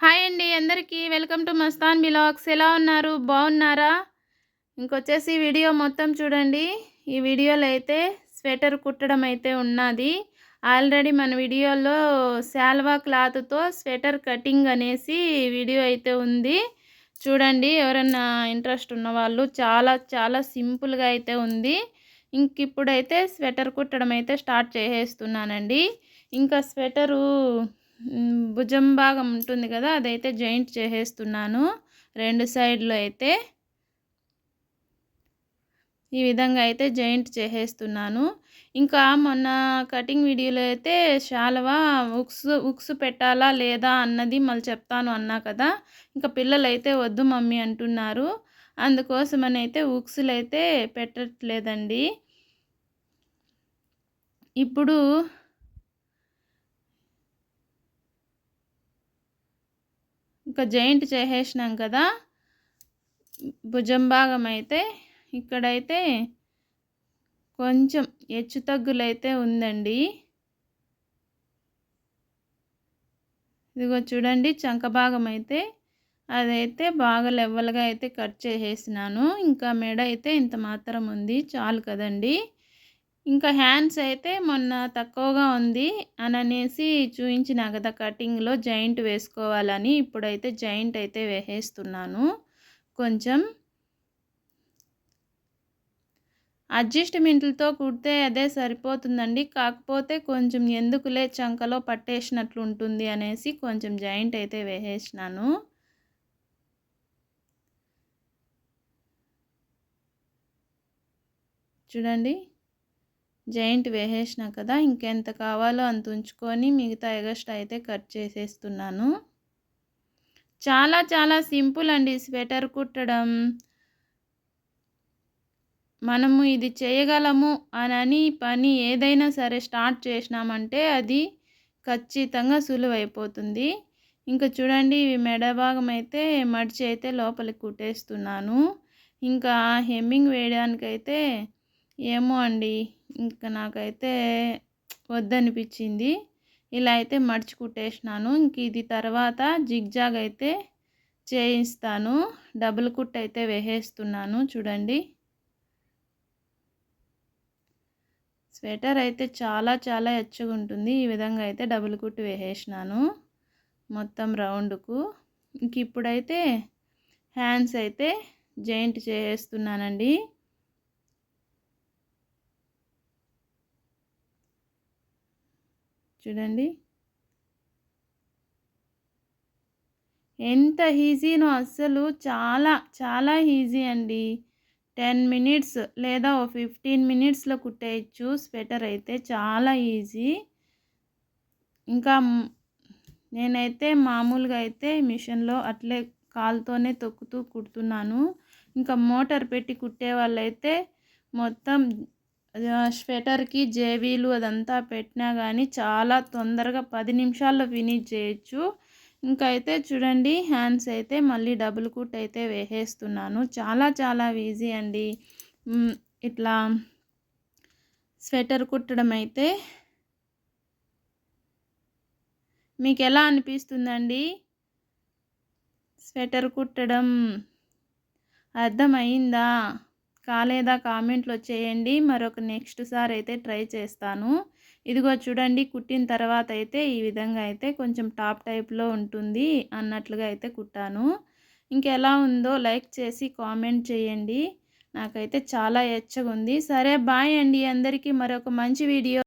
Hi అండి అందరికీ. Welcome to Mastan vlogs. ఎలా ఉన్నారు? బాగున్నారా? ఇంకొచ్చేసి వీడియో మొత్తం చూడండి. ఈ వీడియోలో అయితే స్వెటర్ కుట్టడం అయితే ఉన్నది. ఆల్రెడీ మన వీడియోలో శాల్వా క్లాత్తో స్వెటర్ కటింగ్ అనేసి వీడియో అయితే ఉంది. చూడండి ఎవరన్నా ఇంట్రెస్ట్ ఉన్నవాళ్ళు చాలా చాలా సింపుల్గా అయితే ఉంది. ఇంక ఇప్పుడైతే స్వెటర్ కుట్టడం అయితే స్టార్ట్ చేసేస్తున్నానండి. ఇంకా స్వెటరు భుజం భాగం ఉంటుంది కదా అదైతే జాయింట్ చేసేస్తున్నాను. రెండు సైడ్లో అయితే ఈ విధంగా అయితే జాయింట్ చేసేస్తున్నాను. ఇంకా మొన్న కటింగ్ వీడియోలో అయితే శాలవా ఉక్స్ ఉక్స్ పెట్టాలా లేదా అన్నది మళ్ళీ చెప్తాను అన్నా కదా ఇంకా పిల్లలు అయితే వద్దు మమ్మీ అంటున్నారు. అందుకోసమని అయితే ఉక్సులు అయితే పెట్టట్లేదండి. ఇప్పుడు ఇంకా జాయింట్ చేసేసినాం కదా భుజం భాగం అయితే ఇక్కడైతే కొంచెం హెచ్చు తగ్గులైతే ఉందండి. ఇదిగో చూడండి చంక భాగం అయితే అదైతే బాగా లెవెల్గా అయితే కట్ చేసేసినాను. ఇంకా మెడ అయితే ఇంత మాత్రం ఉంది చాలు కదండీ. ఇంకా హ్యాండ్స్ అయితే మొన్న తక్కువగా ఉంది అని అనేసి చూపించిన కదా కటింగ్లో జాయింట్ వేసుకోవాలని ఇప్పుడైతే జాయింట్ అయితే వేసేస్తున్నాను. కొంచెం అడ్జస్ట్మెంట్లతో కుడితే అదే సరిపోతుందండి. కాకపోతే కొంచెం ఎందుకులే చంకలో పట్టేసినట్లు ఉంటుంది అనేసి కొంచెం జాయింట్ అయితే వేసేసినాను. చూడండి. జాయింట్ వేసేసిన కదా ఇంకెంత కావాలో అంత ఉంచుకొని మిగతా ఎగస్ట్ అయితే కట్ చేసేస్తున్నాను. చాలా చాలా సింపుల్ అండి స్వెటర్ కుట్టడం. మనము ఇది చేయగలము అని పని ఏదైనా సరే స్టార్ట్ చేసినామంటే అది ఖచ్చితంగా సులువైపోతుంది. ఇంకా చూడండి ఇవి మెడ భాగం అయితే మడిచి అయితే లోపలికి కుట్టేస్తున్నాను. ఇంకా హెమ్మింగ్ వేయడానికైతే ఏమో అండి. ఇంకా నాకైతే వద్దనిపించింది. ఇలా అయితే మడిచి కుట్టేసినాను ఇంక ఇది తర్వాత జిగ్జాగ్ అయితే చేయిస్తాను. డబుల్ కుట్ అయితే వేసేస్తున్నాను. చూడండి. స్వెటర్ అయితే చాలా చాలా ఎచ్చగా ఉంటుంది ఈ విధంగా అయితే డబుల్ కుట్టు వేసేసినాను. మొత్తం రౌండ్కు. ఇంక ఇప్పుడైతే హ్యాండ్స్ అయితే జాయింట్ చేసేస్తున్నానండి చూడండి. ఎంత ఈజీనో అస్సలు చాలా చాలా ఈజీ అండి. టెన్ మినిట్స్ లేదా ఓ ఫిఫ్టీన్ మినిట్స్లో కుట్టేయచ్చు స్వెటర్ అయితే చాలా ఈజీ. ఇంకా నేనైతే మామూలుగా అయితే మిషన్లో అట్లే కాలుతోనే తొక్కుతూ కుడుతున్నాను. ఇంకా మోటార్ పెట్టి కుట్టే వాళ్ళైతే మొత్తం స్వెటర్కి జేబీలు అదంతా పెట్టినా కానీ చాలా తొందరగా పది నిమిషాల్లో ఫినిష్ చేయొచ్చు. ఇంకా అయితే చూడండి హ్యాండ్స్ అయితే మళ్ళీ డబుల్ కుట్ అయితే వేసేస్తున్నాను. చాలా చాలా ఈజీ అండి. ఇట్లా స్వెటర్ కుట్టడం అయితే. మీకు ఎలా అనిపిస్తుందండి? స్వెటర్ కుట్టడం అర్థమైందా కాలేదా కామెంట్లో చేయండి మరొక నెక్స్ట్ సారి అయితే ట్రై చేస్తాను. ఇదిగో చూడండి కుట్టిన తర్వాత అయితే ఈ విధంగా అయితే కొంచెం టాప్ టైప్లో ఉంటుంది అన్నట్లుగా అయితే కుట్టాను. ఇంకెలా ఉందో లైక్ చేసి కామెంట్ చేయండి. నాకైతే చాలా ఎచ్చగా ఉంది సరే బాయ్ అండి. అందరికీ మరొక మంచి వీడియో